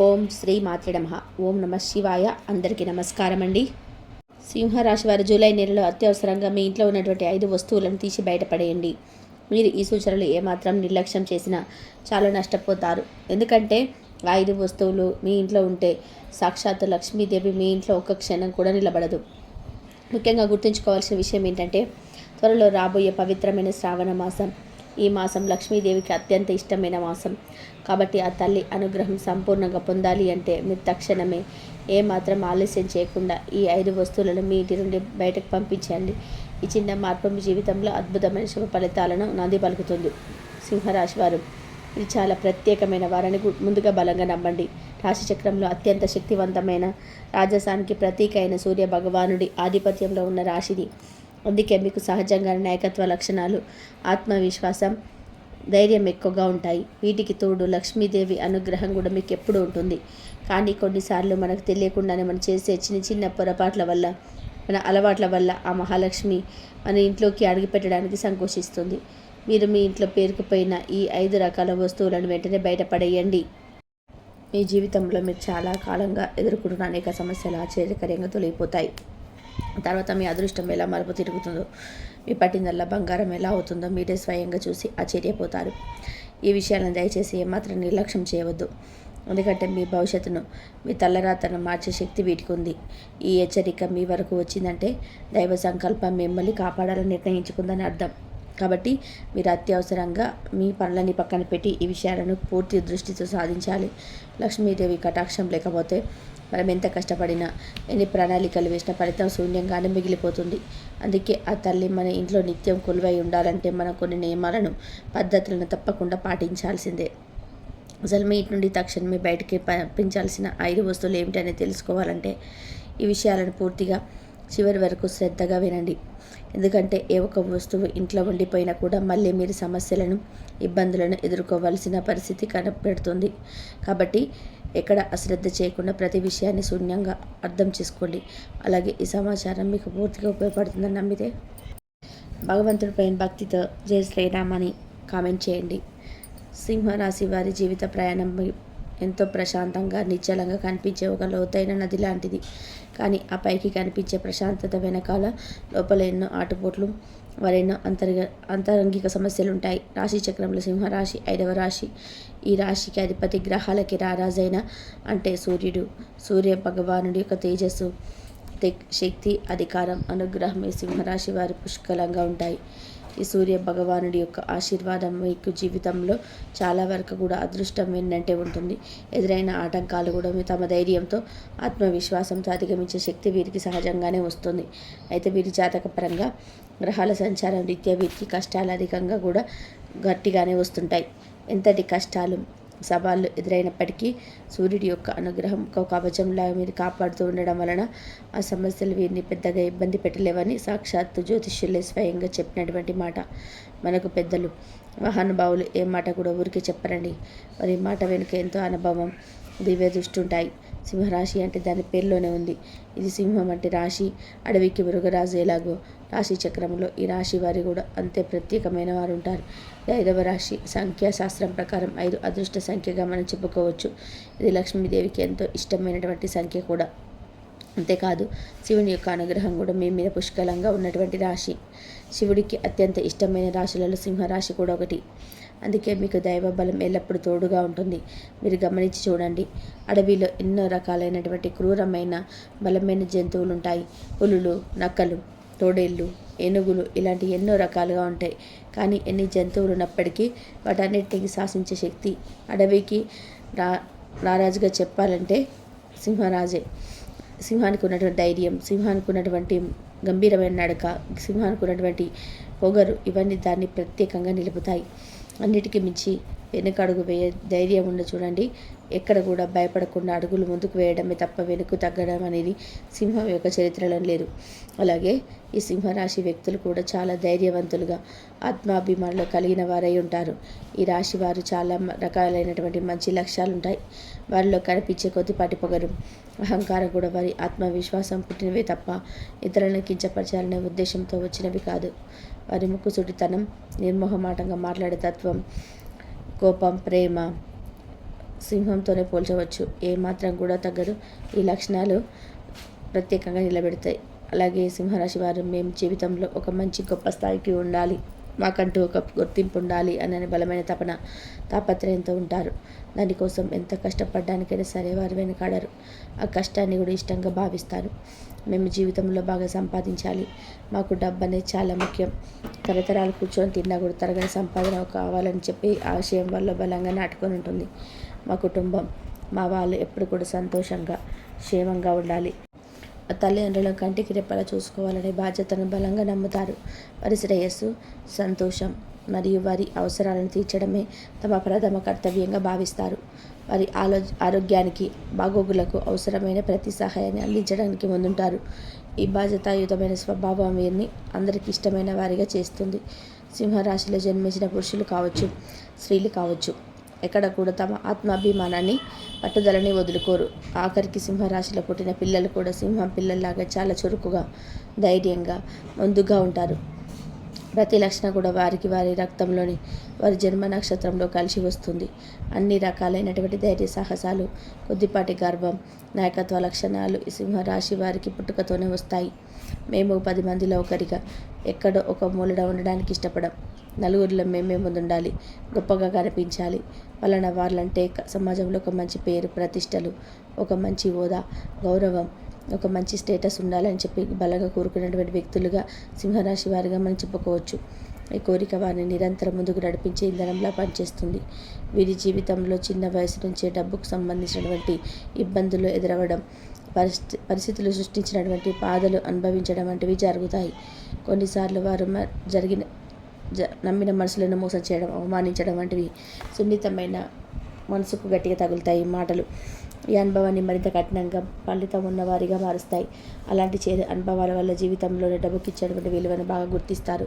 ఓం శ్రీ మాత్రే నమ. ఓం నమ శివాయ. అందరికీ నమస్కారం అండి సింహరాశి వారు జూలై నెలలో అత్యవసరంగా మీ ఇంట్లో ఉన్నటువంటి ఐదు వస్తువులను తీసి బయటపడేయండి. మీరు ఈ సూచనలు ఏమాత్రం నిర్లక్ష్యం చేసినా చాలా నష్టపోతారు. ఎందుకంటే ఐదు వస్తువులు మీ ఇంట్లో ఉంటే సాక్షాత్తు లక్ష్మీదేవి మీ ఇంట్లో ఒక్క క్షణం కూడా నిలబడదు. ముఖ్యంగా గుర్తుంచుకోవాల్సిన విషయం ఏంటంటే త్వరలో రాబోయే పవిత్రమైన శ్రావణ మాసం. ఈ మాసం లక్ష్మీదేవికి అత్యంత ఇష్టమైన మాసం. కాబట్టి ఆ తల్లి అనుగ్రహం సంపూర్ణంగా పొందాలి అంటే మీరు తక్షణమే ఏమాత్రం ఆలస్యం చేయకుండా ఈ ఐదు వస్తువులను మీ ఇంటి నుండి బయటకు పంపించండి ఈ చిన్న మార్పు మీ జీవితంలో అద్భుతమైన శుభ ఫలితాలను నాంది పలుకుతుంది. సింహరాశి వారు ఇది చాలా ప్రత్యేకమైన వారని గు- ముందుగా బలంగా నమ్మండి. రాశిచక్రంలో అత్యంత శక్తివంతమైన రాజసానికి ప్రతీక అయిన సూర్య భగవానుడి ఆధిపత్యంలో ఉన్న రాశిది. అందుకే మీకు సహజంగా నాయకత్వ లక్షణాలు ఆత్మవిశ్వాసం ధైర్యం ఎక్కువగా ఉంటాయి. వీటికి తోడు లక్ష్మీదేవి అనుగ్రహం కూడా మీకు ఎప్పుడు ఉంటుంది. కానీ కొన్నిసార్లు మనకు తెలియకుండానే మనం చేసే చిన్న చిన్న పొరపాట్ల వల్ల మన అలవాట్ల వల్ల ఆ మహాలక్ష్మి మన ఇంట్లోకి అడుగుపెట్టడానికి సంకోచిస్తుంది. మీరు మీ ఇంట్లో పేరుకుపోయిన ఈ ఐదు రకాల వస్తువులను వెంటనే బయటపడేయండి. మీ జీవితంలో మీరు చాలా కాలంగా ఎదుర్కొంటున్న అనేక సమస్యలు ఆశ్చర్యకరంగా తొలగిపోతాయి. తర్వాత మీ అదృష్టం ఎలా మలుపు తిరుగుతుందో మీ పట్టిందల్లా బంగారం ఎలా అవుతుందో మీరే స్వయంగా చూసి ఆశ్చర్యపోతారు. ఈ విషయాలను దయచేసి ఏమాత్రం నిర్లక్ష్యం చేయవద్దు. ఎందుకంటే మీ భవిష్యత్తును మీ తల్లరాతను మార్చే శక్తి వీటికి ఉంది. ఈ హెచ్చరిక మీ వరకు వచ్చిందంటే దైవ సంకల్పం మిమ్మల్ని కాపాడాలని నిర్ణయించుకుందని అర్థం. కాబట్టి మీరు అత్యవసరంగా మీ పనులని పక్కన పెట్టి ఈ విషయాలను పూర్తి దృష్టితో సాధించాలి. లక్ష్మీదేవి కటాక్షం లేకపోతే మనం ఎంత కష్టపడినా ఎన్ని ప్రణాళికలు వేసిన ఫలితం శూన్యంగానే మిగిలిపోతుంది. అందుకే ఆ తల్లి మన ఇంట్లో నిత్యం కొలువై ఉండాలంటే మనం కొన్ని నియమాలను పద్ధతులను తప్పకుండా పాటించాల్సిందే. అసలు మీ ఇంటి నుండి తక్షణమే బయటికి పంపించాల్సిన ఐదు వస్తువులు ఏమిటనేది తెలుసుకోవాలంటే ఈ విషయాలను పూర్తిగా చివరి వరకు శ్రద్ధగా వినండి. ఎందుకంటే ఏ ఒక్క వస్తువు ఇంట్లో ఉండిపోయినా కూడా మళ్ళీ మీరు సమస్యలను ఇబ్బందులను ఎదుర్కోవాల్సిన పరిస్థితి కనపెడుతుంది కాబట్టి ఎక్కడ అశ్రద్ధ చేయకుండా ప్రతి విషయాన్ని శూన్యంగా అర్థం చేసుకోండి. అలాగే ఈ సమాచారం మీకు పూర్తిగా ఉపయోగపడుతుందని నమ్మితే భగవంతుడిపై భక్తితో జయ శ్రీరామ్ అని కామెంట్ చేయండి. సింహరాశి వారి జీవిత ప్రయాణం ఎంతో ప్రశాంతంగా నిశ్చలంగా కనిపించే ఒక లోతైన నది లాంటిది. కానీ ఆ పైకి కనిపించే ప్రశాంతత వెనకాల లోపల ఎన్నో ఆటుపోట్లు వారైనా అంతర్గ అంతరంగిక సమస్యలు ఉంటాయి రాశి చక్రంలో సింహరాశి ఐదవ రాశి. ఈ రాశికి అధిపతి గ్రహాలకి రారాజైన అంటే సూర్యుడు. సూర్య భగవానుడి యొక్క తేజస్సు శక్తి అధికారం అనుగ్రహం ఈ సింహరాశి వారి పుష్కలంగా ఉంటాయి. ఈ సూర్య భగవానుడి యొక్క ఆశీర్వాదం మీకు జీవితంలో చాలా వరకు కూడా అదృష్టం వెన్నంటే ఉంటుంది. ఎదురైన ఆటంకాలు కూడా మీ తమ ధైర్యంతో ఆత్మవిశ్వాసంతో అధిగమించే శక్తి వీరికి సహజంగానే వస్తుంది. అయితే వీరి జాతకపరంగా గ్రహాల సంచారం రీత్యా వీరికి కష్టాలు అధికంగా కూడా గట్టిగానే వస్తుంటాయి. ఎంతటి కష్టాలు సవాళ్ళు ఎదురైనప్పటికీ సూర్యుడి యొక్క అనుగ్రహం ఒక కవచంలా మీరు కాపాడుతూ ఉండడం వలన ఆ సమస్యలు వీరిని పెద్దగా ఇబ్బంది పెట్టలేవని సాక్షాత్తు జ్యోతిష్యులే స్వయంగా చెప్పినటువంటి మాట. మనకు పెద్దలు మహానుభావులు ఏ మాట కూడా ఊరికే చెప్పరండి. మరి మాట వెనుక ఎంతో అనుభవం దివ్య దృష్టి ఉంటాయి. సింహరాశి అంటే దాని పేరులోనే ఉంది. ఇది సింహం అంటే రాశి. అడవికి మృగరాజు ఎలాగో రాశి చక్రంలో ఈ రాశి వారి కూడా అంతే ప్రత్యేకమైన వారు ఉంటారు. ఐదవ రాశి సంఖ్యాశాస్త్రం ప్రకారం ఐదు అదృష్ట సంఖ్యగా మనం చెప్పుకోవచ్చు. ఇది లక్ష్మీదేవికి ఎంతో ఇష్టమైనటువంటి సంఖ్య కూడా. అంతేకాదు శివుని యొక్క అనుగ్రహం కూడా మీ మీద పుష్కలంగా ఉన్నటువంటి రాశి. శివుడికి అత్యంత ఇష్టమైన రాశులలో సింహరాశి కూడా ఒకటి. అందుకే మీకు దైవ బలం ఎల్లప్పుడూ తోడుగా ఉంటుంది. మీరు గమనించి చూడండి. అడవిలో ఎన్నో రకాలైనటువంటి క్రూరమైన బలమైన జంతువులు ఉంటాయి పులులు నక్కలు తోడేళ్ళు ఏనుగులు ఇలాంటి ఎన్నో రకాలుగా ఉంటాయి. కానీ ఎన్ని జంతువులు ఉన్నప్పటికీ వాటన్నిటికి శాసించే శక్తి అడవికి రా రారాజుగా చెప్పాలంటే సింహరాజే. సింహానికి ఉన్నటువంటి ధైర్యం సింహానికి ఉన్నటువంటి గంభీరమైన నడక సింహానికి ఉన్నటువంటి పొగరు ఇవన్నీ దాన్ని ప్రత్యేకంగా నిలుపుతాయి. అన్నిటికీ మించి వెనుక అడుగు వేయ ధైర్యం ఉండి చూడండి. ఎక్కడ కూడా భయపడకుండా అడుగులు ముందుకు వేయడమే తప్ప వెనుక తగ్గడం అనేది సింహం యొక్క చరిత్రలో లేదు. అలాగే ఈ సింహరాశి వ్యక్తులు కూడా చాలా ధైర్యవంతులుగా ఆత్మాభిమానులు కలిగిన వారై ఉంటారు. ఈ రాశి వారు చాలా రకాలైనటువంటి మంచి లక్ష్యాలు ఉంటాయి. వారిలో కనిపించే కొద్దిపాటి పొగరు అహంకారం కూడా వారి ఆత్మవిశ్వాసం పుట్టినవే తప్ప ఇతరులను కించపరచాలనే ఉద్దేశంతో వచ్చినవి కాదు. వారి ముక్కుసూటితనం నిర్మోహమాటంగా మాట్లాడే తత్వం కోపం ప్రేమ సింహంతోనే పోల్చవచ్చు. ఏమాత్రం కూడా తగ్గదు. ఈ లక్షణాలు ప్రత్యేకంగా నిలబెడతాయి. అలాగే సింహరాశి వారు మేము జీవితంలో ఒక మంచి గొప్ప స్థాయికి ఉండాలి. మాకంటూ ఒక గుర్తింపు ఉండాలి అనే బలమైన తపన తాపత్రయంతో ఉంటారు. దానికోసం ఎంత కష్టపడడానికైనా సరే వారు వెనకాడరు. ఆ కష్టాన్ని కూడా ఇష్టంగా భావిస్తారు. మేము జీవితంలో బాగా సంపాదించాలి. మాకు డబ్బు అనేది చాలా ముఖ్యం. తరతరాలు కూర్చొని తిన్నా కూడా తరగని సంపాదన కావాలని చెప్పి ఆశయం వల్ల బలంగా నాటుకొని ఉంటుంది మా కుటుంబం. మా వాళ్ళు ఎప్పుడు కూడా సంతోషంగా క్షేమంగా ఉండాలి. తల్లిదండ్రులను కంటికి రెప్పలా చూసుకోవాలనే బాధ్యతను బలంగా నమ్ముతారు. వారి శ్రేయస్సు సంతోషం మరియు వారి అవసరాలను తీర్చడమే తమ ప్రథమ కర్తవ్యంగా భావిస్తారు. వారి ఆలో ఆరోగ్యానికి బాగోగులకు అవసరమైన ప్రతి సహాయాన్ని అందించడానికి ముందుంటారు. ఈ బాధ్యతాయుతమైన స్వభావం వీరిని అందరికి ఇష్టమైన వారిగా చేస్తుంది. సింహరాశిలో జన్మించిన పురుషులు కావచ్చు స్త్రీలు కావచ్చు ఎక్కడ కూడా తమ ఆత్మాభిమానాన్ని పట్టుదలని వదులుకోరు. ఆఖరికి సింహరాశిలో పుట్టిన పిల్లలు కూడా సింహం పిల్లల్లాగా చాలా చురుకుగా ధైర్యంగా ముందుగా ఉంటారు. ప్రతి లక్షణం కూడా వారికి వారి రక్తంలోని వారి జన్మ నక్షత్రంలో కలిసి వస్తుంది. అన్ని రకాలైనటువంటి ధైర్య సాహసాలు కొద్దిపాటి గర్వం నాయకత్వ లక్షణాలు ఈ సింహరాశి వారికి పుట్టుకతోనే వస్తాయి. మేము పది మందిలో ఒకరిగా ఎక్కడో ఒక మూలడ ఉండడానికి ఇష్టపడం. నలుగురిలో మేమే ముందుండాలి గొప్పగా కనిపించాలి. వలన వాళ్ళంటే సమాజంలో ఒక మంచి పేరు ప్రతిష్టలు ఒక మంచి హోదా గౌరవం ఒక మంచి స్టేటస్ ఉండాలని చెప్పి బలంగా కోరుకున్నటువంటి వ్యక్తులుగా సింహరాశి వారిగా మనం చెప్పుకోవచ్చు. ఈ కోరిక వారిని నిరంతరం ముందుకు నడిపించే ఇంధనంలా పనిచేస్తుంది. వీరి జీవితంలో చిన్న వయసు నుంచే డబ్బుకు సంబంధించినటువంటి ఇబ్బందులు ఎదురవ్వడం పరిస్థితి పరిస్థితులు సృష్టించినటువంటి బాధలు అనుభవించడం వంటివి జరుగుతాయి. కొన్నిసార్లు వారు జరిగిన జ నమ్మిన మనసులను మోసం చేయడం అవమానించడం వంటివి సున్నితమైన మనసుకు గట్టిగా తగులుతాయి మాటలు. ఈ అనుభవాన్ని మరింత కఠినంగా ఫలితం ఉన్నవారిగా మారుస్తాయి. అలాంటి చే అనుభవాల వల్ల జీవితంలోనే డబ్బుకి ఇచ్చేటువంటి విలువను బాగా గుర్తిస్తారు.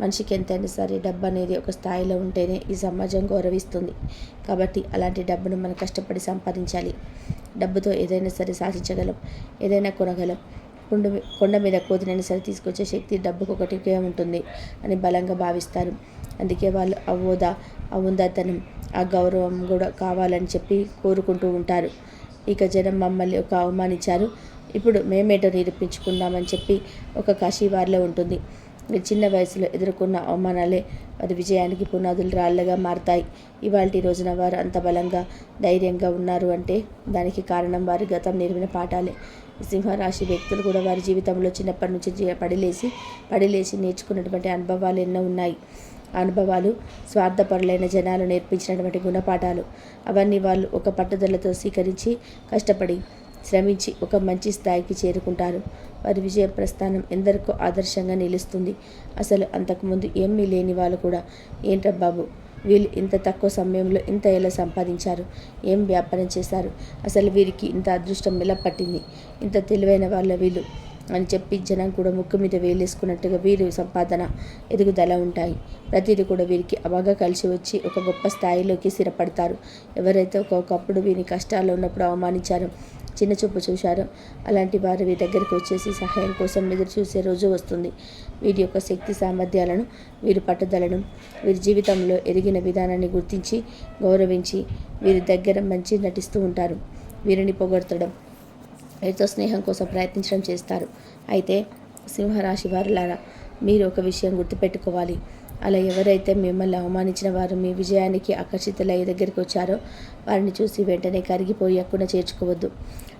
మనిషికి ఎంతైనా సరే డబ్బు అనేది ఒక స్థాయిలో ఉంటేనే ఈ సమాజం గౌరవిస్తుంది. కాబట్టి అలాంటి డబ్బును మనం కష్టపడి సంపాదించాలి. డబ్బుతో ఏదైనా సరే సాధించగలం ఏదైనా కొనగలం. కొండ కొండ మీద కోతినైనా సరే తీసుకొచ్చే శక్తి డబ్బుకు ఒకటికే ఉంటుంది అని బలంగా భావిస్తారు. అందుకే వాళ్ళు అవోదా ఆ ఉందాతనం ఆ గౌరవం కూడా కావాలని చెప్పి కోరుకుంటూ ఉంటారు. ఇక జనం మమ్మల్ని ఒక అవమానించారు. ఇప్పుడు మేమేటో నిరూపించుకుందామని చెప్పి ఒక కాశీ వారిలో ఉంటుంది. చిన్న వయసులో ఎదుర్కొన్న అవమానాలే వారి విజయానికి పునాదులు రాళ్ళగా మారతాయి. ఇవాళ రోజున వారు అంత బలంగా ధైర్యంగా ఉన్నారు అంటే దానికి కారణం వారి గతం నేర్పిన పాఠాలే. సింహరాశి వ్యక్తులు కూడా వారి జీవితంలో చిన్నప్పటి నుంచి పడిలేసి పడిలేసి నేర్చుకున్నటువంటి అనుభవాలు ఎన్నో ఉన్నాయి. అనుభవాలు స్వార్థపరులైన జనాలు నేర్పించినటువంటి గుణపాఠాలు. అవన్నీ వాళ్ళు ఒక పట్టుదలతో స్వీకరించి కష్టపడి శ్రమించి ఒక మంచి స్థాయికి చేరుకుంటారు. వారి విజయ ప్రస్థానం ఎందరికో ఆదర్శంగా నిలుస్తుంది. అసలు అంతకుముందు ఏమీ లేని వాళ్ళు కూడా ఏంట్రా బాబు వీళ్ళు ఇంత తక్కువ సమయంలో ఇంత ఎలా సంపాదించారు? ఏం వ్యాపారం చేశారు? అసలు వీరికి ఇంత అదృష్టం ఎలా పట్టింది? ఇంత తెలివైన వాళ్ళ వీళ్ళు అని చెప్పి జనం కూడా ముక్కు మీద వేలేసుకున్నట్టుగా వీరి సంపాదన ఎదుగుదల ఉంటాయి. ప్రతిదీ కూడా వీరికి బాగా కలిసి వచ్చి ఒక గొప్ప స్థాయిలోకి స్థిరపడతారు. ఎవరైతే ఒకప్పుడు వీరి కష్టాల్లో ఉన్నప్పుడు అవమానించారో చిన్న చూపు చూశారో అలాంటి వారు వీరి దగ్గరికి వచ్చేసి సహాయం కోసం ఎదురు చూసే రోజు వస్తుంది. వీరి యొక్క శక్తి సామర్థ్యాలను వీరి పట్టుదలను వీరి జీవితంలో ఎదిగిన విధానాన్ని గుర్తించి గౌరవించి వీరి దగ్గర మంచి నటిస్తూ ఉంటారు. వీరిని పొగడతడం వీరితో స్నేహం కోసం ప్రయత్నించడం చేస్తారు. అయితే సింహరాశి వారులారా మీరు ఒక విషయం గుర్తుపెట్టుకోవాలి. అలా ఎవరైతే మిమ్మల్ని అవమానించిన వారు మీ విజయానికి ఆకర్షితులై దగ్గరికి వచ్చారో వారిని చూసి వెంటనే కరిగిపోయి అక్కడ చేర్చుకోవద్దు.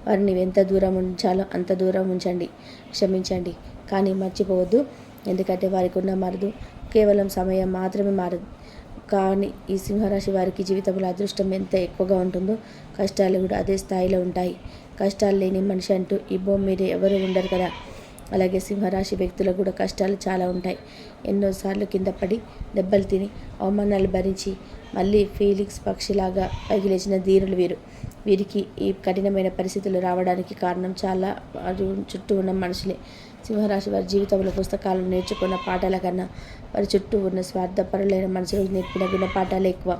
వారిని ఎంత దూరం ఉంచాలో అంత దూరం ఉంచండి. క్షమించండి. కానీ మర్చిపోవద్దు. ఎందుకంటే వారికి ఉన్న మరదు కేవలం సమయం మాత్రమే మారదు. కానీ ఈ సింహరాశి వారికి జీవితంలో అదృష్టం ఎంత ఎక్కువగా ఉంటుందో కష్టాలు కూడా అదే స్థాయిలో ఉంటాయి. కష్టాలు లేని మనిషి అంటూ ఈ భూమి మీద ఎవరు ఉండరు కదా. అలాగే సింహరాశి వ్యక్తులకు కూడా కష్టాలు చాలా ఉంటాయి. ఎన్నోసార్లు కింద పడి దెబ్బలు తిని అవమానాలు భరించి మళ్ళీ ఫీలింగ్స్ పక్షిలాగా పైకి లేచిన ధీరులు వీరు. వీరికి ఈ కఠినమైన పరిస్థితులు రావడానికి కారణం చాలా చుట్టూ ఉన్న మనుషులే. సింహరాశి వారి జీవితంలో పుస్తకాలను నేర్చుకున్న పాఠాల కన్నా వారి చుట్టూ ఉన్న స్వార్థపరులైన మనుషులు నేర్పిన గుణపాఠాలు ఎక్కువ.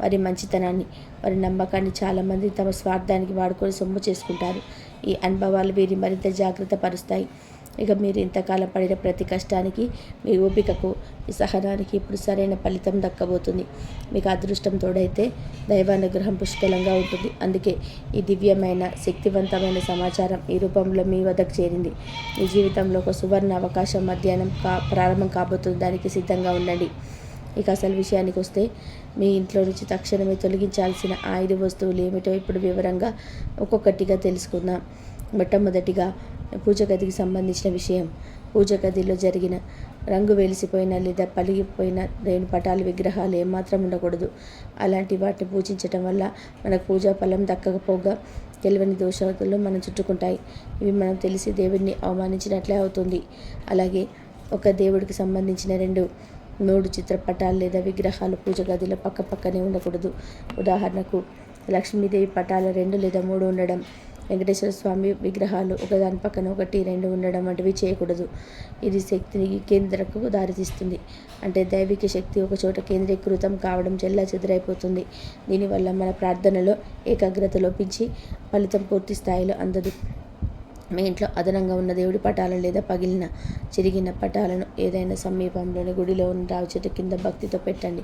వారి మంచితనాన్ని వారి నమ్మకాన్ని చాలామంది తమ స్వార్థానికి వాడుకొని సొమ్ము చేసుకుంటారు. ఈ అనుభవాలు వీరి మరింత జాగ్రత్త పరుస్తాయి. ఇక మీరు ఇంతకాలం పడిన ప్రతి కష్టానికి మీ ఓపికకు మీ సహనానికి ఇప్పుడు సరైన ఫలితం దక్కబోతుంది. మీకు అదృష్టం తోడైతే దైవానుగ్రహం పుష్కలంగా ఉంటుంది. అందుకే ఈ దివ్యమైన శక్తివంతమైన సమాచారం ఈ రూపంలో మీ వద్దకు చేరింది. మీ జీవితంలో ఒక సువర్ణ అవకాశం మధ్యాహ్నం కా ప్రారంభం కాబోతుంది దానికి సిద్ధంగా ఉండండి. ఇక అసలు విషయానికి వస్తే మీ ఇంట్లో నుంచి తక్షణమే తొలగించాల్సిన ఐదు వస్తువులు ఏమిటో ఇప్పుడు వివరంగా ఒక్కొక్కటిగా తెలుసుకుందాం. మొట్టమొదటిగా పూజ గదికి సంబంధించిన విషయం. పూజ గదిలో జరిగిన రంగు వెలిసిపోయిన లేదా పలిగిపోయిన దేవుని పటాలు విగ్రహాలు ఏమాత్రం ఉండకూడదు. అలాంటి వాటిని పూజించటం వల్ల మనకు పూజా ఫలం దక్కకపోగా తెలివని దోషాలు మనం చుట్టుకుంటాయి. ఇవి మనం తెలిసి దేవుడిని అవమానించినట్లే అవుతుంది. అలాగే ఒక దేవుడికి సంబంధించిన రెండు మూడు చిత్రపటాలు లేదా విగ్రహాలు పూజ గదిలో పక్క పక్కనే ఉండకూడదు. ఉదాహరణకు లక్ష్మీదేవి పటాలు రెండు లేదా మూడు ఉండడం వెంకటేశ్వర స్వామి విగ్రహాలు ఒకదాని పక్కన ఒకటి రెండు ఉండడం వంటివి చేయకూడదు. ఇది శక్తిని కేంద్రకు దారితీస్తుంది. అంటే దైవిక శక్తి ఒక చోట కేంద్రీకృతం కావడం చెల్లా చెదురైపోతుంది. దీనివల్ల మన ప్రార్థనలో ఏకాగ్రత లోపించి ఫలితం పూర్తి స్థాయిలో అందదు. మీ ఇంట్లో అదనంగా ఉన్న దేవుడి పటాలను లేదా పగిలిన చిరిగిన పటాలను ఏదైనా సమీపంలోని గుడిలో ఉన్న రావి చెట్టు కింద భక్తితో పెట్టండి.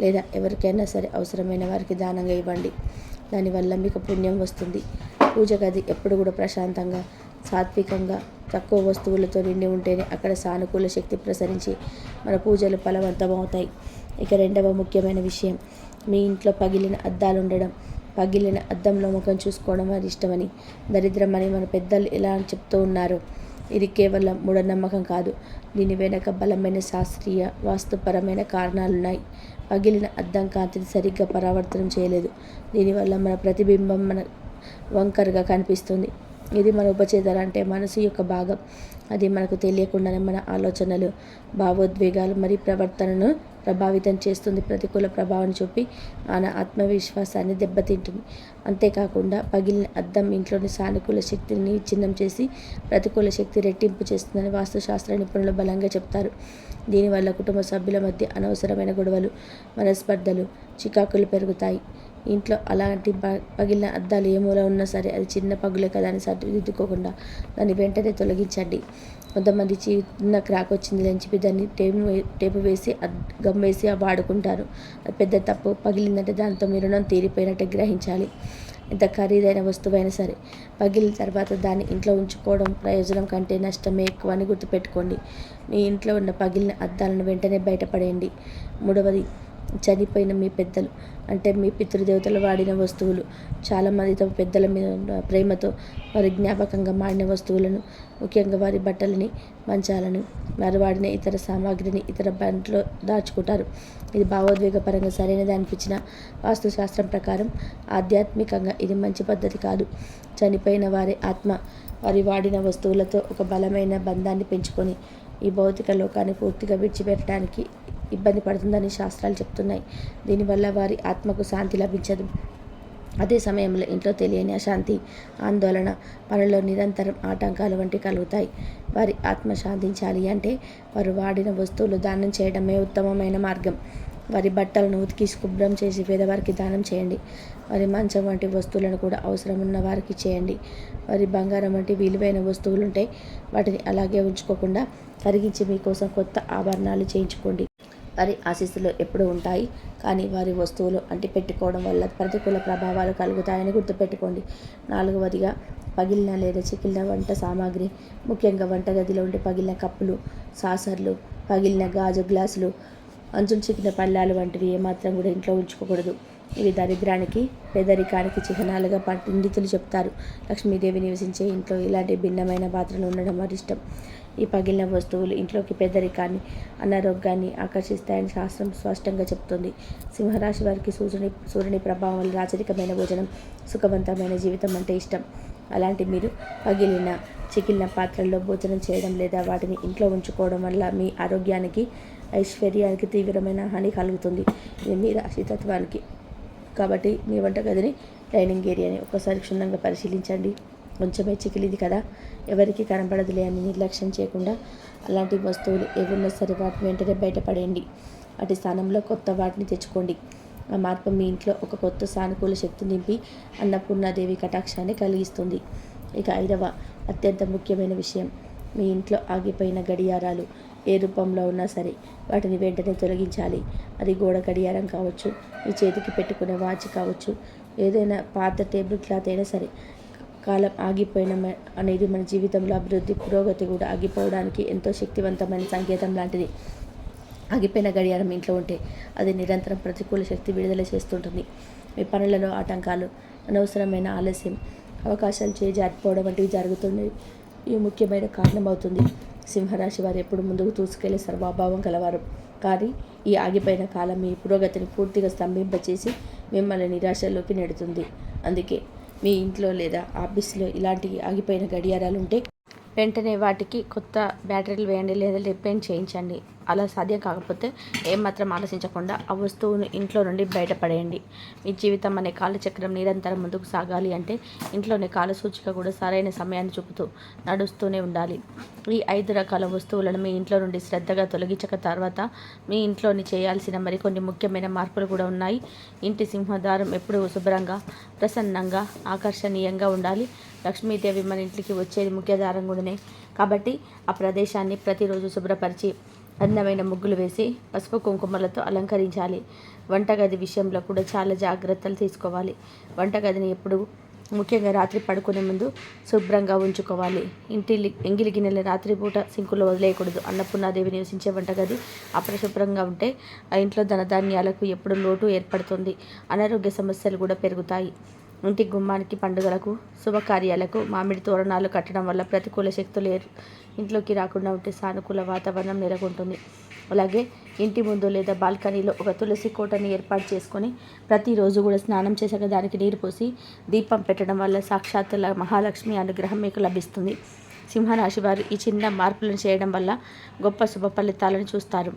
లేదా ఎవరికైనా సరే అవసరమైన వారికి దానంగా ఇవ్వండి. దానివల్ల మీకు పుణ్యం వస్తుంది. పూజ గది ఎప్పుడు కూడా ప్రశాంతంగా సాత్వికంగా తక్కువ వస్తువులతో నిండి ఉంటేనే అక్కడ సానుకూల శక్తి ప్రసరించి మన పూజలు ఫలవంతమవుతాయి. ఇక రెండవ ముఖ్యమైన విషయం మీ ఇంట్లో పగిలిన అద్దాలు ఉండడం పగిలిన అద్దంలో ముఖం చూసుకోవడం వారి ఇష్టమని. దరిద్రమని మన పెద్దలు ఎలా చెప్తూ ఉన్నారు. ఇది కేవలం మూఢనమ్మకం కాదు. దీని వెనక బలమైన శాస్త్రీయ వాస్తుపరమైన కారణాలున్నాయి. పగిలిన అద్దం కాంతిని సరిగ్గా పరావర్తనం చేయలేదు. దీనివల్ల మన ప్రతిబింబం మన వంకరగా కనిపిస్తుంది. ఇది మన ఉపచేతన అంటే మనసు యొక్క భాగం. అది మనకు తెలియకుండానే మన ఆలోచనలు భావోద్వేగాలు మరియు ప్రవర్తనను ప్రభావితం చేస్తుంది ప్రతికూల ప్రభావం చూపి మన ఆత్మవిశ్వాసాన్ని దెబ్బతింటుంది. అంతేకాకుండా పగిలిన అద్దం ఇంట్లోని సానుకూల శక్తిని చిన్నం చేసి ప్రతికూల శక్తి రెట్టింపు చేస్తుందని వాస్తుశాస్త్ర నిపుణులు బలంగా చెప్తారు. దీనివల్ల కుటుంబ సభ్యుల మధ్య అనవసరమైన గొడవలు మనస్పర్ధలు చికాకులు పెరుగుతాయి. ఇంట్లో అలాంటి ప పగిలిన అద్దాలు ఏ మూల ఉన్నా సరే అది చిన్న పగులే కదా అని సరిదిద్దుకోకుండా దాన్ని వెంటనే తొలగించండి. కొంతమంది చిన్న క్రాక్ వచ్చింది అని చెప్పి దాన్ని టేపు టేపు వేసి గమ్ వేసి వాడుకుంటారు. అది పెద్ద తప్పు పగిలిందంటే దాంతో మీ రుణం తీరిపోయినట్టు గ్రహించాలి. ఎంత ఖరీదైన వస్తువైనా సరే పగిలిన తర్వాత దాన్ని ఇంట్లో ఉంచుకోవడం ప్రయోజనం కంటే నష్టమే ఎక్కువ అని గుర్తుపెట్టుకోండి. మీ ఇంట్లో ఉన్న పగిలిన అద్దాలను వెంటనే బయటపడేయండి. మూడవది చనిపోయిన మీ పెద్దలు అంటే మీ పితృదేవతలు వాడిన వస్తువులు చాలామంది తమ పెద్దల మీద ఉన్న ప్రేమతో వారి జ్ఞాపకంగా మాడిన వస్తువులను ముఖ్యంగా వారి బట్టలని మంచాలను వారు వాడిన ఇతర సామాగ్రిని ఇతర బంట్లో దాచుకుంటారు. ఇది భావోద్వేగపరంగా సరైనది అనిపించిన వాస్తుశాస్త్రం ప్రకారం ఆధ్యాత్మికంగా ఇది మంచి పద్ధతి కాదు. చనిపోయిన వారి ఆత్మ వారి వాడిన వస్తువులతో ఒక బలమైన బంధాన్ని పెంచుకొని ఈ భౌతిక లోకాన్ని పూర్తిగా విడిచిపెట్టడానికి ఇబ్బంది పడుతుందని శాస్త్రాలు చెప్తున్నాయి. దీనివల్ల వారి ఆత్మకు శాంతి లభించదు. అదే సమయంలో ఇంట్లో తెలియని అశాంతి ఆందోళన పనుల్లో నిరంతరం ఆటంకాలు వంటి కలుగుతాయి. వారి ఆత్మ శాంతించాలి అంటే వారు వాడిన వస్తువులు దానం చేయడమే ఉత్తమమైన మార్గం. వారి బట్టలను ఉతికి శుభ్రం చేసి పేదవారికి దానం చేయండి. వారి మంచం వంటి వస్తువులను కూడా అవసరం ఉన్న వారికి చేయండి. వారి బంగారం వంటి విలువైన వస్తువులు ఉంటే వాటిని అలాగే ఉంచుకోకుండా కరిగించి మీకోసం కొత్త ఆభరణాలు చేయించుకోండి. వారి ఆశీస్సులు ఎప్పుడూ ఉంటాయి. కానీ వారి వస్తువులు అంటిపెట్టుకోవడం వల్ల ప్రతికూల ప్రభావాలు కలుగుతాయని గుర్తుపెట్టుకోండి. నాలుగవదిగా పగిలిన లేదా చికిలిన వంట సామాగ్రి. ముఖ్యంగా వంటగదిలో ఉండే పగిలిన కప్పులు సాసర్లు పగిలిన గాజు గ్లాసులు అంచులు చిక్కిన పళ్ళాలు వంటివి ఏమాత్రం కూడా ఇంట్లో ఉంచుకోకూడదు. ఇవి దరిద్రానికి పేదరికానికి చిహ్నాలుగా పండితులు చెప్తారు. లక్ష్మీదేవి నివసించే ఇంట్లో ఇలాంటి భిన్నమైన పాత్రలు ఉండడం వారి ఇష్టం ఈ పగిలిన వస్తువులు ఇంట్లోకి పెద్దరికాన్ని అనారోగ్యాన్ని ఆకర్షిస్తాయని శాస్త్రం స్పష్టంగా చెప్తుంది సింహరాశి వారికి సూర్యుని సూర్యుని ప్రభావం వల్ల రాచరికమైన భోజనం సుఖవంతమైన జీవితం అంటే ఇష్టం. అలాంటి మీరు పగిలిన చికిలిన పాత్రల్లో భోజనం చేయడం లేదా వాటిని ఇంట్లో ఉంచుకోవడం వల్ల మీ ఆరోగ్యానికి ఐశ్వర్యానికి తీవ్రమైన హాని కలుగుతుంది. ఇది మీ రాశితత్వానికి. కాబట్టి మీ వంటగదిని డైనింగ్ ఏరియాని ఒకసారి క్షుణ్ణంగా పరిశీలించండి. కొంచెమే చికిలిది కదా. ఎవరికి కనపడదులే అని నిర్లక్ష్యం చేయకుండా అలాంటి వస్తువులు ఏవున్నా సరే వాటిని వెంటనే బయటపడేయండి. వాటి స్థానంలో కొత్త వాటిని తెచ్చుకోండి. ఆ మార్పు మీ ఇంట్లో ఒక కొత్త సానుకూల శక్తి నింపి అన్నపూర్ణాదేవి కటాక్షాన్ని కలిగిస్తుంది. ఇక ఐదవ అత్యంత ముఖ్యమైన విషయం. మీ ఇంట్లో ఆగిపోయిన గడియారాలు ఏ రూపంలో ఉన్నా సరే వాటిని వెంటనే తొలగించాలి. అది గోడ గడియారం కావచ్చు మీ చేతికి పెట్టుకునే వాచ్ కావచ్చు ఏదైనా పాత టేబుల్ క్లాత్ అయినా సరే కాలం ఆగిపోయిన అనేది మన జీవితంలో అభివృద్ధి పురోగతి కూడా ఆగిపోవడానికి ఎంతో శక్తివంతమైన సంకేతం లాంటిది. ఆగిపోయిన గడియారం ఇంట్లో ఉంటే అది నిరంతరం ప్రతికూల శక్తి విడుదల చేస్తుంటుంది. మీ పనులలో ఆటంకాలు అనవసరమైన ఆలస్యం అవకాశాలు చేజారిపోవడం వంటివి జరుగుతున్నాయి ఈ ముఖ్యమైన కారణమవుతుంది. సింహరాశి వారు ఎప్పుడు ముందుకు దూసుకెళ్ళే సర్వాభావం కలవారు కానీ ఈ ఆగిపోయిన కాలం మీ పురోగతిని పూర్తిగా స్తంభింపచేసి మిమ్మల్ని నిరాశలోకి నెడుతుంది. అందుకే మీ ఇంట్లో లేదా ఆఫీస్లో ఇలాంటి ఆగిపోయిన గడియారాలు ఉంటే వెంటనే వాటికి కొత్త బ్యాటరీలు వేయండి లేదా రిపేర్ చేయించండి. అలా సాధ్యం కాకపోతే ఏమాత్రం ఆలోచించకుండా ఆ వస్తువును ఇంట్లో నుండి బయటపడేయండి. మీ జీవితం అనే కాలచక్రం నిరంతరం ముందుకు సాగాలి అంటే ఇంట్లోని కాల సూచిక కూడా సరైన సమయాన్ని చూపుతూ నడుస్తూనే ఉండాలి. ఈ ఐదు రకాల వస్తువులను మీ ఇంట్లో నుండి శ్రద్ధగా తొలగించక తర్వాత మీ ఇంట్లోని చేయాల్సిన మరికొన్ని ముఖ్యమైన మార్పులు కూడా ఉన్నాయి. ఇంటి సింహద్వారం ఎప్పుడూ శుభ్రంగా ప్రసన్నంగా ఆకర్షణీయంగా ఉండాలి. లక్ష్మీదేవి మన ఇంటికి వచ్చేది ముఖ్యధారం కూడానే. కాబట్టి ఆ ప్రదేశాన్ని ప్రతిరోజు శుభ్రపరిచి అందమైన ముగ్గులు వేసి పసుపు కుంకుమలతో అలంకరించాలి. వంటగది విషయంలో కూడా చాలా జాగ్రత్తలు తీసుకోవాలి. వంటగదిని ఎప్పుడు ముఖ్యంగా రాత్రి పడుకునే ముందు శుభ్రంగా ఉంచుకోవాలి. ఇంటి ఎంగిలి గిన్నెల రాత్రిపూట సింకులో వదిలేయకూడదు. అన్నపూర్ణాదేవి నివసించే వంటగది అపరిశుభ్రంగా ఉంటే ఆ ఇంట్లో ధనధాన్యాలకు ఎప్పుడు లోటు ఏర్పడుతుంది. అనారోగ్య సమస్యలు కూడా పెరుగుతాయి. ఇంటి గుమ్మానికి పండుగలకు శుభకార్యాలకు మామిడి తోరణాలు కట్టడం వల్ల ప్రతికూల శక్తులు ఏర్ ఇంట్లోకి రాకుండా ఉంటే సానుకూల వాతావరణం నెలకొంటుంది. అలాగే ఇంటి ముందు లేదా బాల్కనీలో ఒక తులసి కోటని ఏర్పాటు చేసుకొని ప్రతిరోజు కూడా స్నానం చేశాక దానికి నీరు పోసి దీపం పెట్టడం వల్ల సాక్షాత్ మహాలక్ష్మి అనుగ్రహం మీకు లభిస్తుంది. సింహరాశి వారు ఈ చిన్న మార్పులను చేయడం వల్ల గొప్ప శుభ ఫలితాలను చూస్తారు.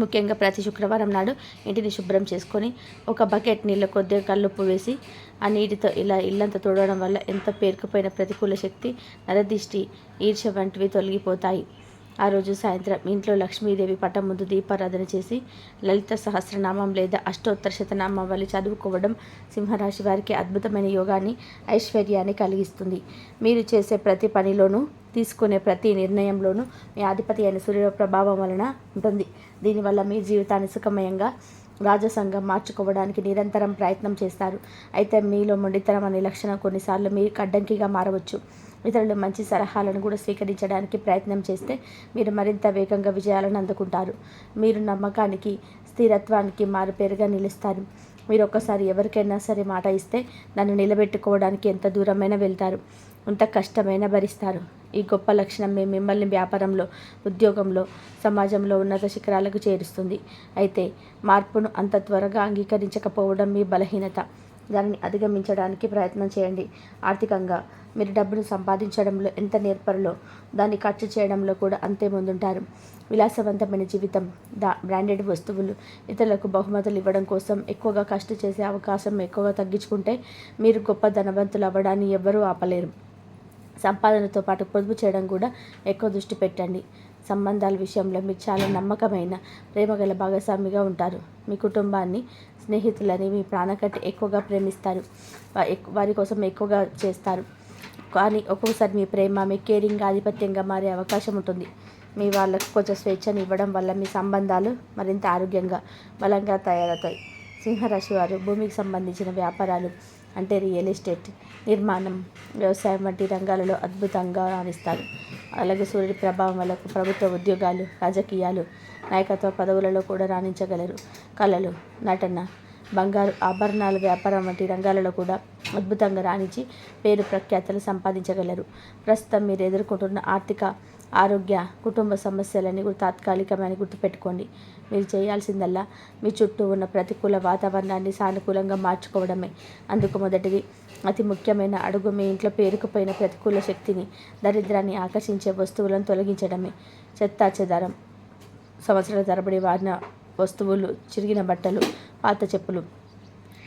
ముఖ్యంగా ప్రతి శుక్రవారం నాడు ఇంటిని శుభ్రం చేసుకొని ఒక బకెట్ నీళ్ళ కొద్దిగా కల్లుప్పు వేసి ఆ నీటితో ఇలా ఇల్లంతా తుడవడం వల్ల ఎంత పేరుకుపోయిన ప్రతికూల శక్తి నరదిష్టి ఈర్ష్య వంటివి తొలగిపోతాయి. ఆ రోజు సాయంత్రం ఇంట్లో లక్ష్మీదేవి పటం ముందు దీపారాధన చేసి లలిత సహస్రనామం లేదా అష్టోత్తర శతనామం వల్ల చదువుకోవడం సింహరాశి వారికి అద్భుతమైన యోగాన్ని ఐశ్వర్యాన్ని కలిగిస్తుంది. మీరు చేసే ప్రతి పనిలోనూ తీసుకునే ప్రతి నిర్ణయంలోనూ మీ ఆధిపతి అయిన సూర్యుల ప్రభావం వలన ఉంటుంది. దీనివల్ల మీ జీవితాన్ని సుఖమయంగా రాజసంగం మార్చుకోవడానికి నిరంతరం ప్రయత్నం చేస్తారు. అయితే మీలో మొండితనం అనే లక్షణం కొన్నిసార్లు మీకు అడ్డంకిగా మారవచ్చు. ఇతరులు మంచి సలహాలను కూడా స్వీకరించడానికి ప్రయత్నం చేస్తే మీరు మరింత వేగంగా విజయాలను అందుకుంటారు. మీరు నమ్మకానికి స్థిరత్వానికి మారుపేరుగా నిలుస్తారు. మీరు ఒక్కసారి ఎవరికైనా సరే మాట ఇస్తే దాన్ని నిలబెట్టుకోవడానికి ఎంత దూరమైనా వెళ్తారు. ఎంత కష్టమైనా భరిస్తారు. ఈ గొప్ప లక్షణం మీ మిమ్మల్ని వ్యాపారంలో ఉద్యోగంలో సమాజంలో ఉన్నత శిఖరాలకు చేరుస్తుంది. అయితే మార్పును అంత త్వరగా అంగీకరించకపోవడం మీ బలహీనత. దానిని అధిగమించడానికి ప్రయత్నం చేయండి. ఆర్థికంగా మీరు డబ్బును సంపాదించడంలో ఎంత నేర్పరలో దాన్ని ఖర్చు చేయడంలో కూడా అంతే ముందుంటారు. విలాసవంతమైన జీవితం దా బ్రాండెడ్ వస్తువులు ఇతరులకు బహుమతులు ఇవ్వడం కోసం ఎక్కువగా కష్టం చేసే అవకాశం ఎక్కువగా తగ్గించుకుంటే మీరు గొప్ప ధనవంతులు అవ్వడాన్ని ఎవ్వరూ ఆపలేరు. సంపాదనతో పాటు పొదుపు చేయడం కూడా ఎక్కువ దృష్టి పెట్టండి. సంబంధాల విషయంలో మీరు చాలా నమ్మకమైన ప్రేమగల భాగస్వామిగా ఉంటారు. మీ కుటుంబాన్ని స్నేహితులని మీ ప్రాణకట్టి ఎక్కువగా ప్రేమిస్తారు. వారి కోసం ఎక్కువగా చేస్తారు. కానీ ఒక్కొక్కసారి మీ ప్రేమ మీ కేరింగ్ ఆధిపత్యంగా మారే అవకాశం ఉంటుంది. మీ వాళ్ళకు కొంచెం స్వేచ్ఛను ఇవ్వడం వల్ల మీ సంబంధాలు మరింత ఆరోగ్యంగా బలంగా తయారవుతాయి. సింహరాశి వారు భూమికి సంబంధించిన వ్యాపారాలు అంటే రియల్ ఎస్టేట్ నిర్మాణం వ్యవసాయం వంటి రంగాలలో అద్భుతంగా రాణిస్తారు. అలాగే సూర్యుడి ప్రభావం వల్ల ప్రభుత్వ ఉద్యోగాలు రాజకీయాలు నాయకత్వ పదవులలో కూడా రాణించగలరు. కళలు నటన బంగారు ఆభరణాల వ్యాపారం వంటి రంగాలలో కూడా అద్భుతంగా రాణించి పేరు ప్రఖ్యాతలు సంపాదించగలరు. ప్రస్తుతం మీరు ఎదుర్కొంటున్న ఆర్థిక ఆరోగ్య కుటుంబ సమస్యలన్నీ తాత్కాలికమని గుర్తుపెట్టుకోండి. మీరు చేయాల్సిందల్లా మీ చుట్టూ ఉన్న ప్రతికూల వాతావరణాన్ని సానుకూలంగా మార్చుకోవడమే. అందుకు మొదటిది అతి ముఖ్యమైన అడుగు మీ ఇంట్లో పేరుకుపోయిన ప్రతికూల శక్తిని దరిద్రాన్ని ఆకర్షించే వస్తువులను తొలగించడమే. చెత్తా చెదారం. సంవత్సరాల తరబడి వాడిన వస్తువులు చిరిగిన బట్టలు పాత చెప్పులు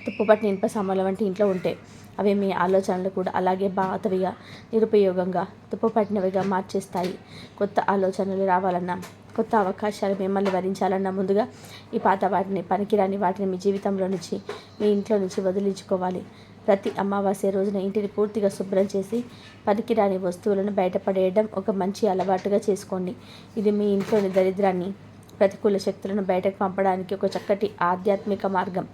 తుప్పుపట్టిన ఇనుప సామాన్లు వంటి ఇంట్లో ఉంటే అవి మీ ఆలోచనలు కూడా అలాగే పాతవిగా నిరుపయోగంగా తుప్పుపట్టినవిగా మార్చేస్తాయి. కొత్త ఆలోచనలు రావాలన్నా కొత్త అవకాశాలు మిమ్మల్ని వరించాలన్నా ముందుగా ఈ పాత వాటిని పనికిరాని వాటిని మీ జీవితంలో నుంచి మీ ఇంట్లో నుంచి వదిలించుకోవాలి. ప్రతి అమావాస్య రోజున ఇంటిని పూర్తిగా శుభ్రం చేసి పనికిరాని వస్తువులను బయటపడేయడం ఒక మంచి అలవాటుగా చేసుకోండి. ఇది మీ ఇంట్లోని దరిద్రాన్ని ప్రతికూల శక్తులను బయటకు పంపడానికి ఒక చక్కటి ఆధ్యాత్మిక మార్గం.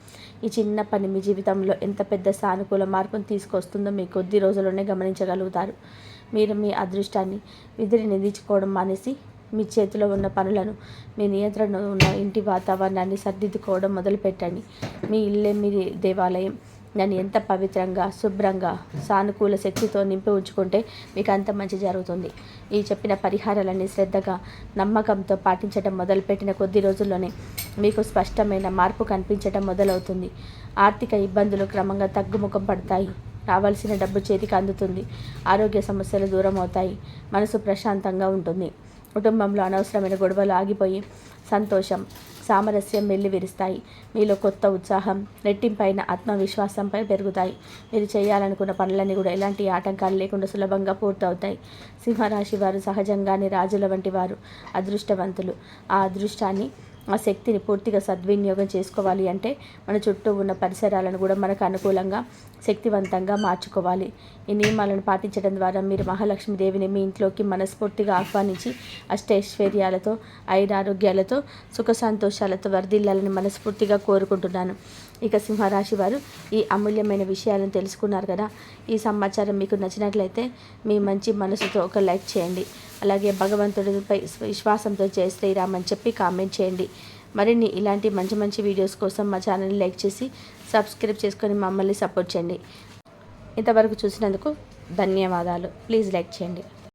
ఈ చిన్న పని మీ జీవితంలో ఎంత పెద్ద సానుకూల మార్పును తీసుకొస్తుందో మీ కొద్ది రోజుల్లోనే గమనించగలుగుతారు. మీరు మీ అదృష్టాన్ని విధిని నిధించుకోవడం మానేసి మీ చేతిలో ఉన్న పనులను మీ నియంత్రణ ఉన్న ఇంటి వాతావరణాన్ని సర్దిద్దుకోవడం మొదలుపెట్టండి. మీ ఇల్లే మీ దేవాలయం. దాన్ని ఎంత పవిత్రంగా శుభ్రంగా సానుకూల శక్తితో నింపి ఉంచుకుంటే మీకు అంత మంచి జరుగుతుంది. ఈ చెప్పిన పరిహారాలన్నీ శ్రద్ధగా నమ్మకంతో పాటించడం మొదలుపెట్టిన కొద్ది రోజుల్లోనే మీకు స్పష్టమైన మార్పు కనిపించడం మొదలవుతుంది. ఆర్థిక ఇబ్బందులు క్రమంగా తగ్గుముఖం పడతాయి. రావాల్సిన డబ్బు చేతికి అందుతుంది. ఆరోగ్య సమస్యలు దూరం అవుతాయి మనసు ప్రశాంతంగా ఉంటుంది. కుటుంబంలో అనవసరమైన గొడవలు ఆగిపోయి సంతోషం సామరస్యం వెళ్ళి విరుస్తాయి మీలో కొత్త ఉత్సాహం రెట్టింపైన ఆత్మవిశ్వాసంపై పెరుగుతాయి. మీరు చేయాలనుకున్న పనులన్నీ కూడా ఎలాంటి ఆటంకాలు లేకుండా సులభంగా పూర్తవుతాయి. సింహరాశి వారు సహజంగానే రాజుల వంటి వారు అదృష్టవంతులు. ఆ అదృష్టాన్ని ఆ శక్తిని పూర్తిగా సద్వినియోగం చేసుకోవాలి అంటే మన చుట్టూ ఉన్న పరిసరాలను కూడా మనకు అనుకూలంగా శక్తివంతంగా మార్చుకోవాలి. ఈ నియమాలను పాటించడం ద్వారా మీరు మహాలక్ష్మీదేవిని మీ ఇంట్లోకి మనస్ఫూర్తిగా ఆహ్వానించి అష్టైశ్వర్యాలతో ఐరారోగ్యాలతో సుఖ సంతోషాలతో వర్ధిల్లాలని మనస్ఫూర్తిగా కోరుకుంటున్నాను. ఇక సింహరాశి వారు ఈ అమూల్యమైన విషయాలను తెలుసుకున్నారు కదా. ఈ సమాచారం మీకు నచ్చినట్లయితే మీ మంచి మనసుతో ఒక లైక్ చేయండి. అలాగే భగవంతుడిపై విశ్వాసంతో జయ శ్రీరామ్ అని చెప్పి కామెంట్ చేయండి. మరిన్ని ఇలాంటి మంచి మంచి వీడియోస్ కోసం మా ఛానల్ని లైక్ చేసి సబ్స్క్రైబ్ చేసుకొని మమ్మల్ని సపోర్ట్ చేయండి. ఇంతవరకు చూసినందుకు ధన్యవాదాలు. ప్లీజ్ లైక్ చేయండి.